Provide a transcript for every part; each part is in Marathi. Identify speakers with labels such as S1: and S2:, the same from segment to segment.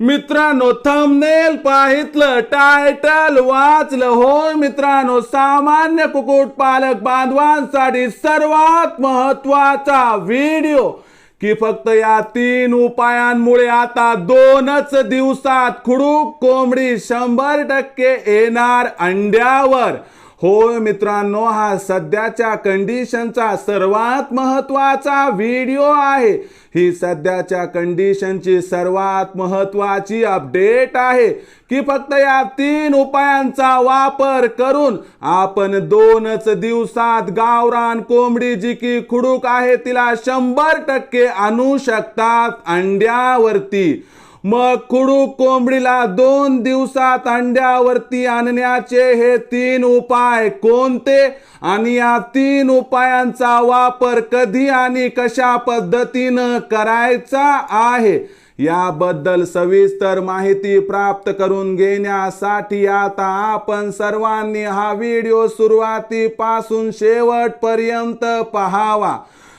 S1: मित्रांनो थंबनेल पाहितलं टायटल वाचलं. होय मित्रांनो सामान्य कुक्कुटपालक बांधवांसाठी सर्वात महत्त्वाचा व्हिडिओ की फक्त या तीन उपायांमुळे आता दोनच दिवसात खुडूक कोंबडी शंभर टक्के येणार अंड्यावर. होय मित्रांनो हा सध्याच्या कंडिशनचा सर्वात महत्त्वाचा व्हिडिओ आहे. ही सध्याच्या कंडिशनची सर्वात महत्वाची अपडेट आहे की फक्त या तीन उपायांचा वापर करून आपण दोनच दिवसात गावरान कोंबडी जी की खुडूक आहे तिला शंभर टक्के आणू शकतात अंड्यावरती. मग कुडू कोंबडीला दोन दिवसात अंड्यावरती आणण्याचे हे तीन उपाय कोणते? आणि या तीन उपायांचा वापर कधी आणि कशा पद्धतीनं करायचा आहे? याबद्दल सविस्तर माहिती प्राप्त करून घेण्यासाठी आता आपण सर्वांनी हा व्हिडिओ सुरुवातीपासून शेवटपर्यंत पहावा.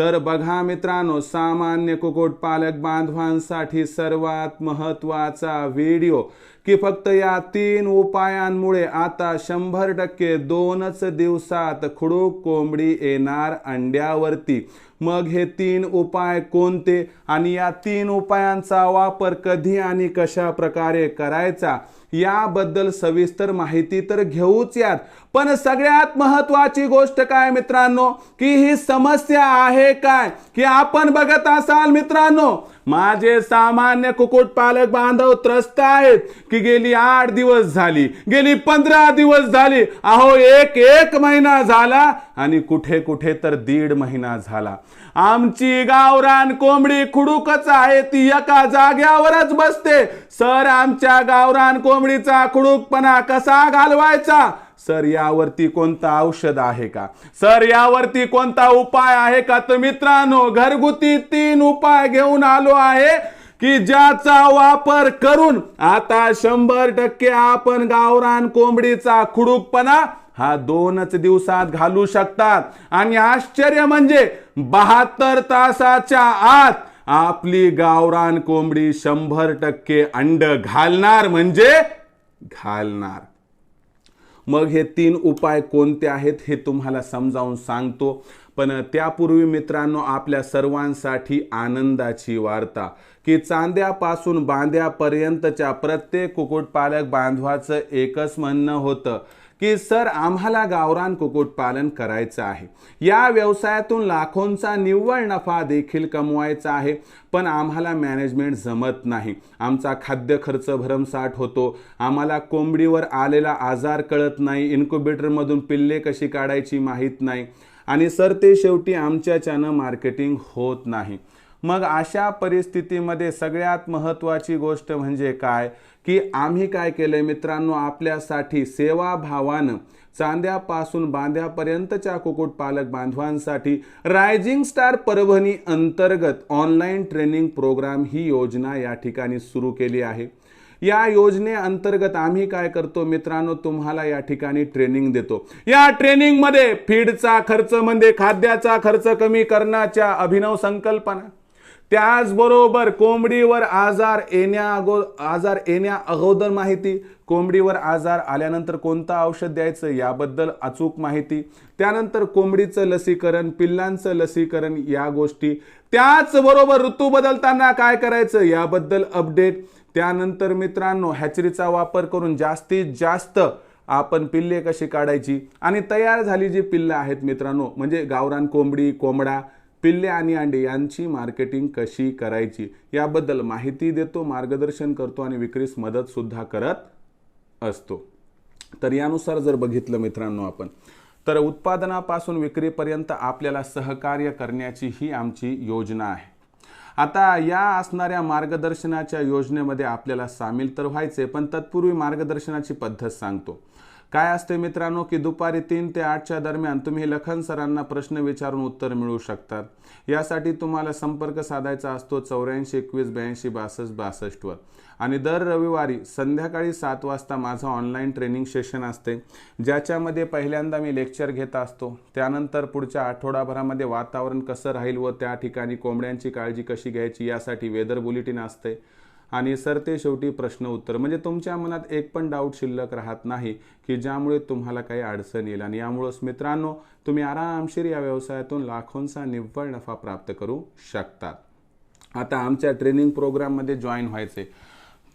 S1: तर बघा मित्रांनो सामान्य कुक्कुटपालक बांधवांसाठी सर्वात महत्त्वाचा व्हिडिओ की फक्त या तीन उपायांमुळे आता शंभर टक्के दोनच दिवसात खुडूक कोंबडी येणार अंड्यावरती. मग हे तीन उपाय कोणते आणि या तीन उपायांचा वापर कधी आणि कशा प्रकारे करायचा? याबद्दल सविस्तर माहिती तर घेऊच यात. पण सगळ्यात महत्वाची गोष्ट काय मित्रांनो? की ही समस्या आहे काय? की आपण बघत असाल मित्रांनो माझे सामान्य कुक्कुटपालक बांधव त्रस्त आहेत की गेली आठ दिवस झाली गेली पंधरा दिवस झाली अहो एक एक महिना झाला आणि कुठे कुठे तर दीड महिना झाला. आमची गावरान कोंबडी खुडूकच आहे ती एका जाग्यावरच बसते. सर आमच्या गावरान कोंबडीचा खुडूकपणा कसा घालवायचा? सर यावरती कोणतं औषध आहे का? सर यावरती कोणता उपाय आहे का? तर मित्रांनो घरगुती तीन उपाय घेऊन आलो आहे की ज्याचा वापर करून आता शंभर टक्के आपण गावरान कोंबडीचा खुडूकपणा हा दोनच दिवसात घालू शकतात. आणि आश्चर्य म्हणजे बहात्तर तासाच्या आत आपली गावरान कोंबडी शंभर टक्के अंड घालणार म्हणजे घालणार. मग हे तीन उपाय कोणते आहेत हे तुम्हाला समजावून सांगतो. पण त्यापूर्वी मित्रांनो आपल्या सर्वांसाठी आनंदाची वार्ता. की चांद्यापासून बांद्यापर्यंतच्या प्रत्येक कुक्कुटपालक बांधवाचं एकच म्हणणं होतं की सर आम्हाला गावरान कुक्कुटपालन करायचं आहे. या व्यवसायातून लाखोंचा निव्वळ नफा देखील कमवायचा आहे पण आम्हाला मॅनेजमेंट जमत नाही. आमचा खाद्य खर्च भरमसाठ होतो. आम्हाला कोंबडीवर आलेला आजार कळत नाही. इन्क्युबेटरमधून पिल्ले कशी काढायची माहीत नाही. आणि सर ते शेवटी आमच्याच्यानं मार्केटिंग होत नाही. मग अशा परिस्थितीमध्ये सगळ्यात महत्त्वाची गोष्ट म्हणजे काय? की आम्ही काय केलंय मित्रांनो आपल्यासाठी सेवाभावानं चांद्यापासून बांध्यापर्यंतच्या कुक्कुटपालक बांधवांसाठी रायझिंग स्टार परभणी अंतर्गत ऑनलाईन ट्रेनिंग प्रोग्राम ही योजना या ठिकाणी सुरू केली आहे. या योजनेअंतर्गत आम्ही काय करतो मित्रांनो तुम्हाला या ठिकाणी ट्रेनिंग देतो. या ट्रेनिंगमध्ये फीडचा खर्च म्हणजे खाद्याचा खर्च कमी करण्याच्या अभिनव संकल्पना त्याचबरोबर कोंबडीवर आजार येण्या अगो आजार येण्या अगोदर माहिती कोंबडीवर आजार आल्यानंतर कोणतं औषध द्यायचं याबद्दल अचूक माहिती त्यानंतर कोंबडीचं लसीकरण पिल्लांचं लसीकरण या गोष्टी. त्याचबरोबर ऋतू बदलताना काय करायचं याबद्दल अपडेट. त्यानंतर मित्रांनो हॅचरीचा वापर करून जास्तीत जास्त आपण पिल्ले कशी काढायची आणि तयार झाली जी पिल्लं आहेत मित्रांनो म्हणजे गावरान कोंबडी कोंबडा पिल्ले आणि अंडे यांची मार्केटिंग कशी करायची याबद्दल माहिती देतो मार्गदर्शन करतो आणि विक्रीस मदत सुद्धा करत असतो. तर यानुसार जर बघितलं मित्रांनो आपण तर उत्पादनापासून विक्रीपर्यंत आपल्याला सहकार्य करण्याची ही आमची योजना आहे. आता या असणाऱ्या मार्गदर्शनाच्या योजनेमध्ये आपल्याला सामील तर व्हायचे पण तत्पूर्वी मार्गदर्शनाची पद्धत सांगतो. काय असते मित्रांनो की दुपारी तीन ते आठच्या दरम्यान तुम्ही लखन सरांना प्रश्न विचारून उत्तर मिळवू शकतात. यासाठी तुम्हाला संपर्क साधायचा असतो चौऱ्याऐंशी एकवीस ब्याऐंशी बासष्ट बासष्टवर. आणि दर रविवारी संध्याकाळी सात वाजता माझं ऑनलाईन ट्रेनिंग सेशन असते. ज्याच्यामध्ये पहिल्यांदा मी लेक्चर घेत असतो. त्यानंतर पुढच्या आठवडाभरामध्ये वातावरण कसं राहील व त्या ठिकाणी कोंबड्यांची काळजी कशी घ्यायची यासाठी वेदर बुलेटिन असते. आणि सर ते शेवटी प्रश्न उत्तर. म्हणजे तुमच्या मनात एक पण डाऊट शिल्लक राहत नाही की ज्यामुळे तुम्हाला काही अडचण येईल. आणि यामुळंच मित्रांनो तुम्ही आरामशीर या व्यवसायातून लाखोंचा निव्वळ नफा प्राप्त करू शकतात. आता आमच्या ट्रेनिंग प्रोग्राममध्ये जॉईन व्हायचे.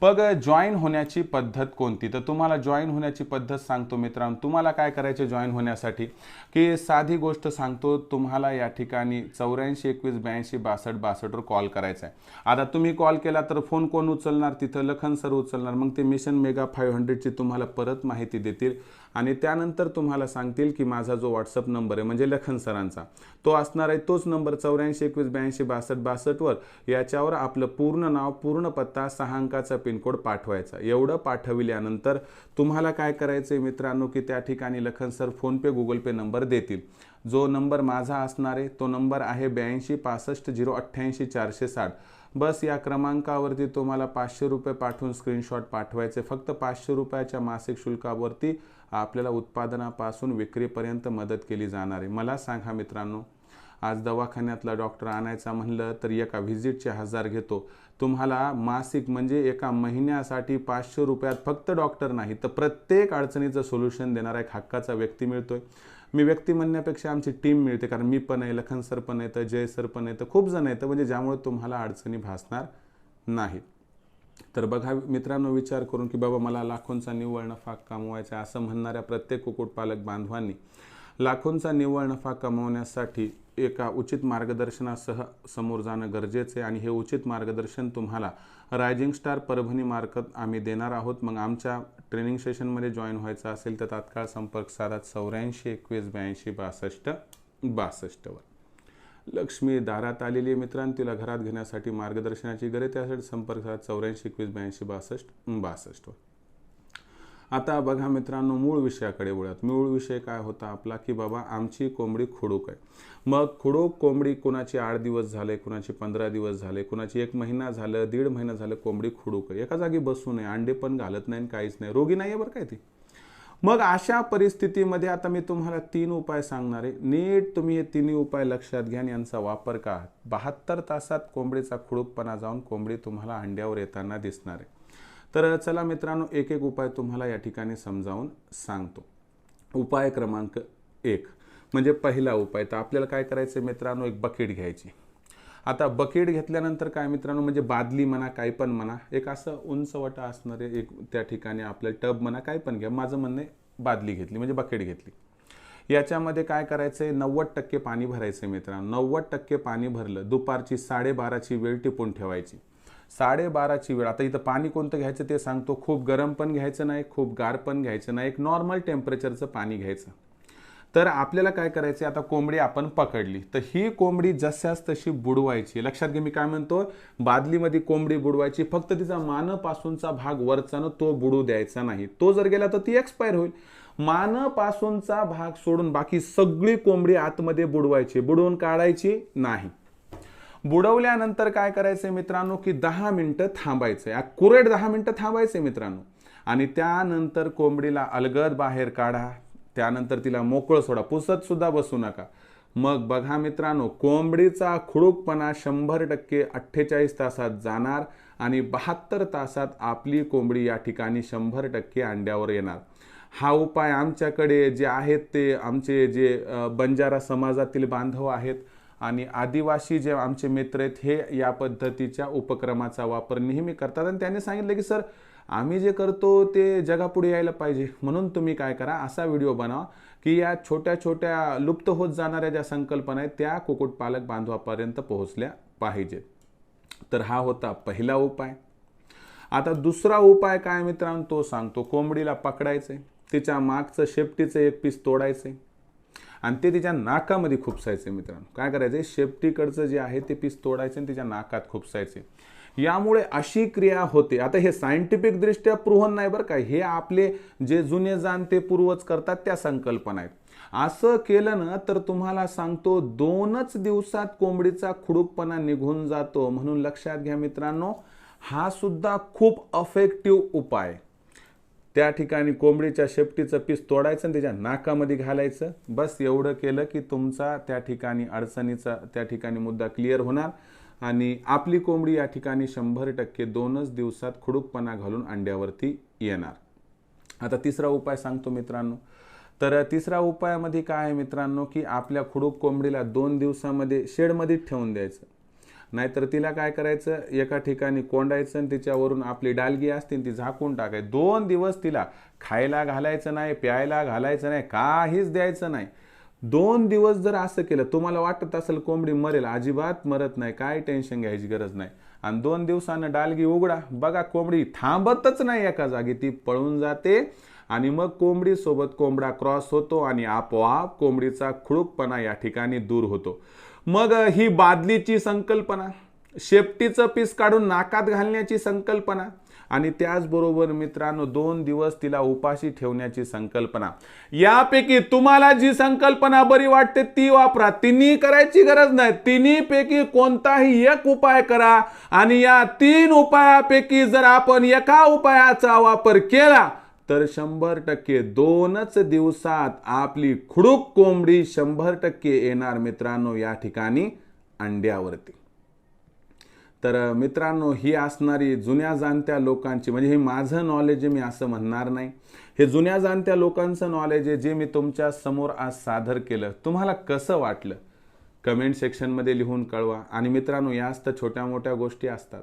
S1: मग जॉईन होण्याची पद्धत कोणती? तर तुम्हाला जॉईन होण्याची पद्धत सांगतो मित्रांनो. तुम्हाला काय करायचे जॉईन होण्यासाठी? की साधी गोष्ट सांगतो तुम्हाला या ठिकाणी चौऱ्याऐंशी एकवीस ब्याऐंशी बासष्ट बासष्टवर कॉल करायचा आहे आता तुम्ही कॉल केला तर फोन कोण उचलणार? तिथं लखन सर उचलणार. मग ते मिशन मेगा फाईव्ह हंड्रेडची तुम्हाला परत माहिती देतील. आणि त्यानंतर तुम्हाला सांगतील की माझा जो व्हॉट्सअप नंबर आहे म्हणजे लखन सरांचा तो असणार आहे तोच नंबर चौऱ्याऐंशी एकवीस ब्याऐंशी बासष्ट बासष्टवर. याच्यावर आपलं पूर्ण नाव पूर्ण पत्ता सहा अंकाचा पिनकोड पाठवायचा. एवढं पाठविल्यानंतर तुम्हाला काय करायचं आहे मित्रांनो की त्या ठिकाणी Lakhan sir PhonePe Google Pay number देतील. जो नंबर माझा असणार आहे तो नंबर आहे ब्याऐंशी पासष्ट झिरो अठ्ठ्याऐंशी चारशे साठ. बस या क्रमांकावरती तुम्हाला पाचशे रुपये पाठवून स्क्रीनशॉट पाठवायचे. फक्त पाचशे रुपयाच्या मासिक शुल्कावरती आपल्याला उत्पादनापासून विक्रीपर्यंत मदत केली जाणार आहे. मला सांगा मित्रांनो. आज दवाखान्यातला डॉक्टर आणायचा म्हणलं तर एका व्हिजिटचे हजार घेतो. तुम्हाला मासिक म्हणजे एका महिन्यासाठी पाचशे रुपयात फक्त डॉक्टर नाही तर प्रत्येक अडचणीचं सोल्युशन देणारा एक हक्काचा व्यक्ती मिळतोय. मी व्यक्ती म्हणण्यापेक्षा आमची टीम मिळते कारण मी पण आहे लखन सर पण येतं जय सर पण येतं खूप जण येतं म्हणजे ज्यामुळे तुम्हाला अडचणी भासणार नाहीत तर बघा मित्रांनो विचार करून की बाबा मला लाखोंचा निव्वळ नफा कमवायचा असं म्हणणाऱ्या प्रत्येक कुक्कुटपालक बांधवांनी लाखोंचा निव्वळ नफा कमवण्यासाठी एका उचित मार्गदर्शनासह समोर जाणं गरजेचं आहे. आणि हे उचित मार्गदर्शन तुम्हाला रायझिंग स्टार परभणी मार्फत आम्ही देणार आहोत. मग आमच्या ट्रेनिंग सेशनमध्ये जॉईन व्हायचं असेल तर तात्काळ संपर्क साधा. चौऱ्याऐंशी एकवीस ब्याऐंशी बासष्ट बासष्टवर लक्ष्मी दारात आलेली आहे मित्रांनो. तिला घरात घेण्यासाठी मार्गदर्शनाची गरज त्यासाठी संपर्क साधा. चौऱ्याऐंशी एकवीस ब्याऐंशी बासष्ट बासष्टवर आता बघा मित्रांनो मूळ विषयाकडे बोलूयात. मूळ विषय काय होता आपला? की बाबा आमची कोंबडी खुडूक आहे. मग खुडूक कोंबडी कुणाची आठ दिवस झाले कुणाची पंधरा दिवस झाले कुणाची एक महिना झालं दीड महिना झालं कोंबडी खुडूक आहे. एका जागी बसू नये अंडे पण घालत नाही काहीच नाही. रोगी नाही आहे बरं काय ती? मग अशा परिस्थितीमध्ये आता मी तुम्हाला तीन उपाय सांगणार आहे. नीट तुम्ही हे तिन्ही उपाय लक्षात घ्या आणि यांचा वापर का बहात्तर तासात कोंबडीचा खुडूकपणा जाऊन कोंबडी तुम्हाला अंड्यावर येताना दिसणार आहे. तर चला मित्रांनो एक एक उपाय तुम्हाला या ठिकाणी समजावून सांगतो. उपाय क्रमांक एक म्हणजे पहिला उपाय तर आपल्याला काय करायचं मित्रांनो एक बकेट घ्यायची. आता बकेट घेतल्यानंतर काय मित्रांनो म्हणजे बादली म्हणा काय पण म्हणा एक असं उंच वटा असणारे एक त्या ठिकाणी आपलं टब म्हणा काय पण घ्या. माझं म्हणणं आहे बादली घेतली म्हणजे बकेट घेतली. याच्यामध्ये काय करायचं आहे नव्वद टक्के पाणी भरायचं आहे मित्रांनो. नव्वद टक्के पाणी भरलं दुपारची साडेबाराची वेळ टिपून ठेवायची. साडेबाराची वेळ. आता इथं पाणी कोणतं घ्यायचं ते सांगतो. खूप गरम पण घ्यायचं नाही खूप गार पण घ्यायचं नाही एक नॉर्मल टेम्परेचरचं पाणी घ्यायचं. तर आपल्याला काय करायचे आता कोंबडी आपण पकडली. तर ही कोंबडी जशाच तशी बुडवायची. लक्षात घे मी काय म्हणतो? बादलीमध्ये कोंबडी बुडवायची. फक्त तिचा मानपासूनचा भाग वरचा तो बुडू द्यायचा नाही. तो जर गेला तर ती एक्सपायर होईल. मानपासूनचा भाग सोडून बाकी सगळी कोंबडी आतमध्ये बुडवायची. बुडवून काढायची नाही. बुडवल्यानंतर काय करायचंय मित्रांनो की दहा मिनिटं थांबायचंय. अॅक्युरेट दहा मिनटं थांबायचंय मित्रांनो. आणि त्यानंतर कोंबडीला अलगद बाहेर काढा. त्यानंतर तिला मोकळं सोडा. पुसत सुद्धा बसू नका. मग बघा मित्रांनो कोंबडीचा खुडूकपणा शंभर टक्के अठ्ठेचाळीस तासात जाणार आणि बहात्तर तासात आपली कोंबडी या ठिकाणी शंभर टक्के अंड्यावर येणार. हा उपाय आमच्याकडे जे आहेत ते आमचे जे बंजारा समाजातील बांधव आहेत आणि आदिवासी जे आमचे मित्र आहेत हे या पद्धतीच्या उपक्रमाचा वापर नेहमी करतात. आणि त्यांनी सांगितलं की सर आम्ही जे करतो ते जगापुढे यायला पाहिजे. म्हणून तुम्ही काय करा असा व्हिडिओ बनवा की या छोट्या छोट्या लुप्त होत जाणाऱ्या ज्या संकल्पना आहेत त्या कुक्कुटपालक बांधवापर्यंत पोहोचल्या पाहिजेत. तर हा होता पहिला उपाय. आता दुसरा उपाय काय मित्रांनो? तो सांगतो कोंबडीला पकडायचे तिच्या मागचं शेपटीचं एक पीस तोडायचंय. आणि ते तिच्या नाकामध्ये खुपसायचे मित्रांनो. काय करायचं शेपटीकडचं जे आहे ते पीस तोडायचं आणि तिच्या नाकात खुपसायचे यामुळे अशी क्रिया होते. आता हे सायंटिफिक दृष्ट्या प्रूव्हन नाही बरं का. हे आपले जे जुने जाणते पूर्वज करतात त्या संकल्पना आहेत. असं केलं ना तर तुम्हाला सांगतो दोनच दिवसात कोंबडीचा खुडूकपणा निघून जातो. म्हणून लक्षात घ्या मित्रांनो हा सुद्धा खूप अफेक्टिव्ह उपाय त्या ठिकाणी कोंबडीच्या शेपटीचं पीस तोडायचं आणि त्याच्या नाकामध्ये घालायचं. बस एवढं केलं की तुमचा त्या ठिकाणी अडचणीचा त्या ठिकाणी मुद्दा क्लिअर होणार. आणि आपली कोंबडी या ठिकाणी शंभर टक्के दोनच दिवसात खुडूकपणा घालून अंड्यावरती येणार. आता तिसरा उपाय सांगतो मित्रांनो. तर तिसरा उपायामध्ये काय आहे मित्रांनो की आपल्या खुडूक कोंबडीला दोन दिवसामध्ये शेडमध्ये ठेवून द्यायचं. नाहीतर तिला काय करायचं? एका ठिकाणी कोंडायचं आणि तिच्यावरून आपली डालगी असतील ती झाकून टाकायची. दोन दिवस तिला खायला घालायचं नाही प्यायला घालायचं नाही काहीच द्यायचं नाही. दोन दिवस जर असं केलं तुम्हाला वाटत असेल कोंबडी मरेल अजिबात मरत नाही काय टेन्शन घ्यायची गरज नाही. आणि दोन दिवसानं डालगी उघडा. बघा कोंबडी थांबतच नाही एका जागी ती पळून जाते आणि मग कोंबडी सोबत कोंबडा क्रॉस होतो आणि आपोआप कोंबडीचा खुळूकपणा या ठिकाणी दूर होतो. मग ही बादलीची संकल्पना शेपटीचं पीस काढून नाकात घालण्याची संकल्पना आणि त्याचबरोबर मित्रांनो दोन दिवस तिला उपाशी ठेवण्याची संकल्पना. यापैकी तुम्हाला जी संकल्पना बरी वाटते ती वापरा. तिन्ही करायची गरज नाही. तिन्ही पैकी कोणताही एक उपाय करा आणि या तीन उपायापैकी जर आपण एका उपायाचा वापर केला तर शंभर टक्के दोनच दिवसात आपली खुडूक कोंबडी शंभर टक्के येणार मित्रांनो या ठिकाणी अंड्यावरती. तर मित्रांनो ही असणारी जुन्या जाणत्या लोकांची म्हणजे हे माझं नॉलेज आहे मी असं म्हणणार नाही. हे जुन्या जाणत्या लोकांचं नॉलेज आहे जे मी तुमच्यासमोर आज सादर केलं. तुम्हाला कसं वाटलं? कमेंट सेक्शनमध्ये लिहून कळवा. आणि मित्रांनो याच तर छोट्या मोठ्या गोष्टी असतात.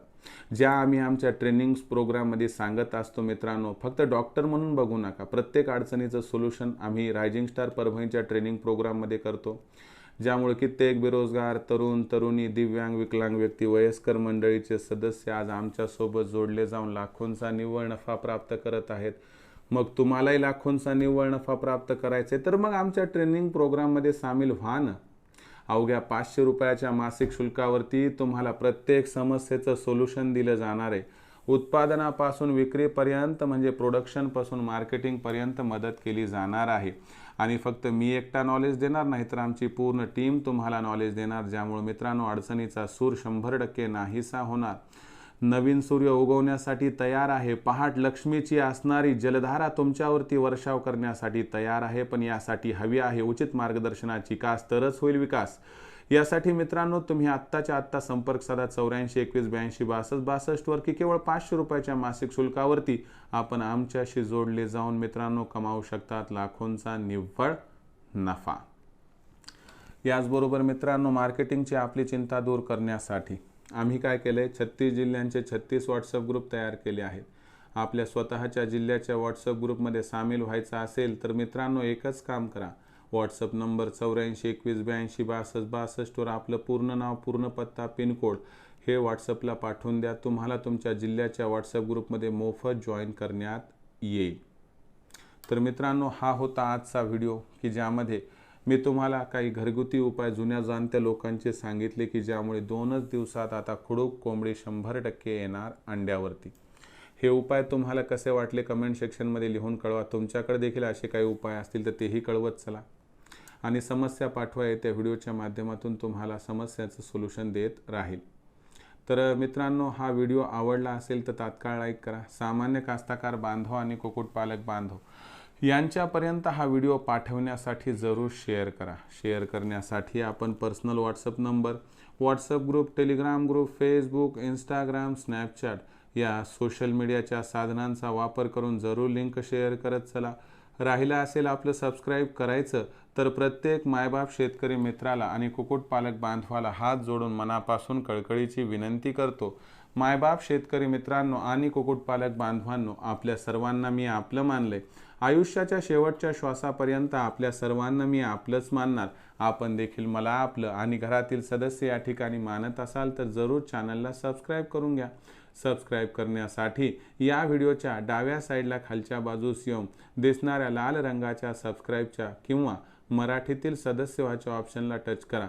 S1: ज्या आम्ही आमच्या ट्रेनिंग्स प्रोग्राममध्ये सांगत असतो मित्रांनो फक्त डॉक्टर म्हणून बघू नका. प्रत्येक अडचणीचं सोल्युशन आम्ही रायझिंग स्टार परभणीच्या ट्रेनिंग प्रोग्राममध्ये करतो. ज्यामुळे कित्येक बेरोजगार तरुण तरुणी दिव्यांग विकलांग व्यक्ती वयस्कर मंडळीचे सदस्य आज आमच्यासोबत जोडले जाऊन लाखोंचा निव्वळ नफा प्राप्त करत आहेत. मग तुम्हालाही लाखोंचा निव्वळ नफा प्राप्त करायचा आहे तर मग आमच्या ट्रेनिंग प्रोग्राममध्ये सामील व्हा ना. अवघ्या पाचशे रुपयाच्या मासिक शुल्कावरती तुम्हाला प्रत्येक समस्येचं सोल्युशन दिलं जाणार आहे. उत्पादनापासून विक्रीपर्यंत म्हणजे प्रोडक्शनपासून मार्केटिंगपर्यंत मदत केली जाणार आहे. आणि फक्त मी एकटा नॉलेज देणार नाही तर आमची पूर्ण टीम तुम्हाला नॉलेज देणार ज्यामुळे मित्रांनो अडचणीचा सूर शंभर टक्के नाहीसा होणार. नवीन सूर्य उगवण्यासाठी तयार आहे. पहाट लक्ष्मीची असणारी जलधारा तुमच्यावरती वर्षाव करण्यासाठी तयार आहे पण यासाठी हवी आहे उचित मार्गदर्शनाची कास तरच होईल विकास. यासाठी मित्रांनो तुम्ही आत्ताच्या आत्ता संपर्क साधा. चौऱ्याऐंशी एकवीस ब्याऐंशी बासष्ट बासष्टवर की केवळ पाचशे रुपयाच्या मासिक शुल्कावरती आपण आमच्याशी जोडले जाऊन मित्रांनो कमावू शकतात लाखोंचा निव्वळ नफा. याचबरोबर मित्रांनो मार्केटिंगची आपली चिंता दूर करण्यासाठी आम्ही काय केलं आहे छत्तीस जिल्ह्यांचे छत्तीस व्हॉट्सअप ग्रुप तयार केले आहेत. आपल्या स्वतःच्या जिल्ह्याच्या व्हॉट्सअप ग्रुपमध्ये सामील व्हायचं असेल तर मित्रांनो एकच काम करा. व्हॉट्सअप नंबर चौऱ्याऐंशी एकवीस ब्याऐंशी बासष्ट बासष्टवर आपलं पूर्ण नाव पूर्ण पत्ता पिनकोड हे व्हॉट्सअपला पाठवून द्या. तुम्हाला तुमच्या जिल्ह्याच्या व्हॉट्सअप ग्रुपमध्ये मोफत जॉईन करण्यात येईल. तर मित्रांनो हा होता आजचा व्हिडिओ की ज्यामध्ये मी तुम्हाला काही घरगुती उपाय जुन्या जाणत्या लोकांचे सांगितले की ज्यामुळे दोनच दिवसात आता खुडूक कोंबडी शंभर टक्के येणार अंड्यावरती. हे उपाय तुम्हाला कसे वाटले कमेंट सेक्शनमध्ये लिहून कळवा. तुमच्याकडे देखील असे काही उपाय असतील तर तेही कळवत चला. आणि समस्या पाठवा येत्या व्हिडिओच्या माध्यमातून तुम्हाला समस्याचं सोल्युशन देत राहील. तर मित्रांनो हा व्हिडिओ आवडला असेल तर तात्काळ लाईक करा. सामान्य कास्ताकार बांधव आणि कुक्कुटपालक बांधव. यांच्यापर्यंत हा व्हिडिओ पाठवण्यासाठी जरूर शेअर करा. शेअर करण्यासाठी आपण personal WhatsApp number WhatsApp group Telegram group Facebook Instagram Snapchat या सोशल मीडियाच्या साधनांचा वापर करून जरूर लिंक शेअर करत चला. राहिलं असेल आपलं सबस्क्राईब करायचं तर प्रत्येक मायबाप शेतकरी मित्राला आणि कुक्कुटपालक बांधवाला हात जोडून मनापासून कळकळीची विनंती करतो. मायबाप शेतकरी मित्रांनो आणि कुक्कुटपालक बांधवांनो आपल्या सर्वांना मी आपलं मानले आयुष्याच्या शेवटच्या श्वासापर्यंत आपल्या सर्वांना मी आपलंच मानणार. आपण देखील मला आपलं आणि घरातील सदस्य या ठिकाणी मानत असाल तर जरूर चॅनलला सबस्क्राईब करून घ्या. सबस्क्राईब करण्यासाठी या व्हिडिओच्या डाव्या साईडला खालच्या बाजूस येऊन दिसणाऱ्या लाल रंगाच्या सबस्क्राईबच्या किंवा मराठीतील सदस्य व्हायच्या ऑप्शनला टच करा.